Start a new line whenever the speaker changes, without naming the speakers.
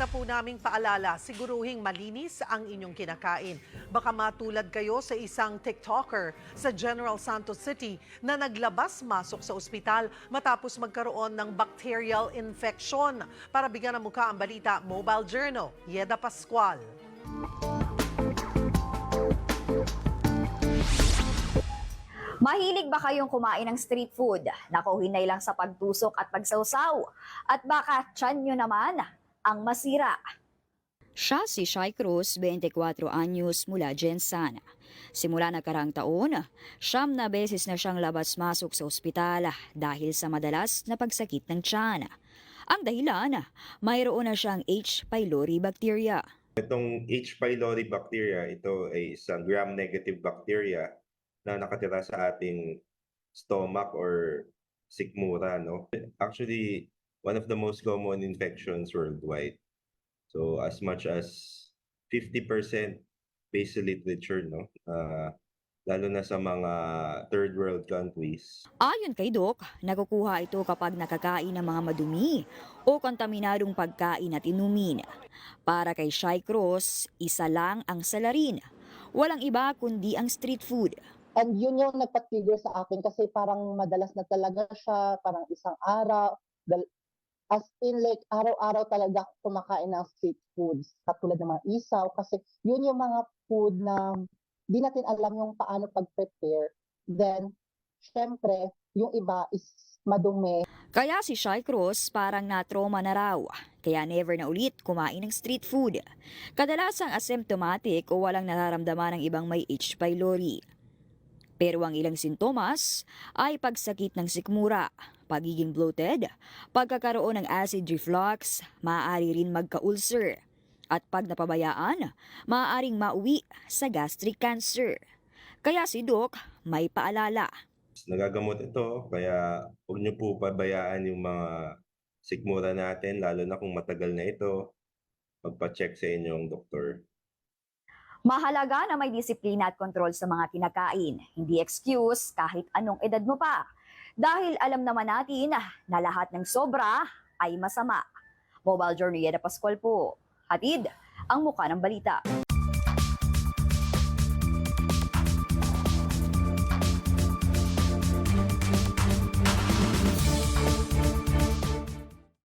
balita po naming paalala, siguruhing malinis ang inyong kinakain. Baka matulad kayo sa isang TikToker sa General Santos City na naglabas masok sa ospital matapos magkaroon ng bacterial infection. Para bigyan ng mukha ang balita, Mobile Journal, Yeda Pascual.
Mahilig ba kayong kumain ng street food? Naku, hinay lang sa pagtusok at pagsawsaw. At baka tiyan nyo naman ang masira.
Siya si Shai Cruz, 24 anyos mula Jensan. Simula nagkarang taon, siyam na beses na siyang labas-masok sa ospital dahil sa madalas na pagsakit ng tiyan. Ang dahilan, mayroon na siyang H. pylori bacteria.
Itong H. pylori bacteria, ito ay isang gram-negative bacteria na nakatira sa ating stomach or sikmura, no? Actually, one of the most common infections worldwide. So, as much as 50% based sa literature, no? Ah, lalo na sa mga third world countries,
Ayon kay Doc, nakukuha ito kapag nakakain ng mga madumi o kontaminadong pagkain at inumin. Para kay Shai Cruz, isa lang ang salarin. Walang iba kundi ang street food.
And yun yung nagpa-trigger sa akin kasi parang madalas na talaga siya, parang isang araw, dal- as in like araw-araw talaga kumakain ng street foods, katulad ng mga isaw, kasi yun yung mga food na di natin alam yung paano pag-prepare. Then, syempre, yung iba is madumi,
Kaya si Shai Cruz parang na-trauma na raw. Kaya never na ulit kumain ng street food. Kadalasang asymptomatic o walang nararamdaman ng ibang may H. pylori. Pero ang ilang sintomas ay pagsakit ng sikmura, pagiging bloated, pagkakaroon ng acid reflux, maaari rin magka-ulcer, at pag napabayaan, maaaring mauwi sa gastric cancer. Kaya si Doc may paalala.
nagagamot ito, kaya huwag niyo po pabayaan yung mga sikmura natin, lalo na kung matagal na ito, magpa-check sa inyong doktor.
Mahalaga na may disiplina at kontrol sa mga kinakain. Hindi excuse kahit anong edad mo pa. Dahil alam naman natin na lahat ng sobra ay masama. Mobile Journey Yeda Pascual po. Hatid ang muka ng balita.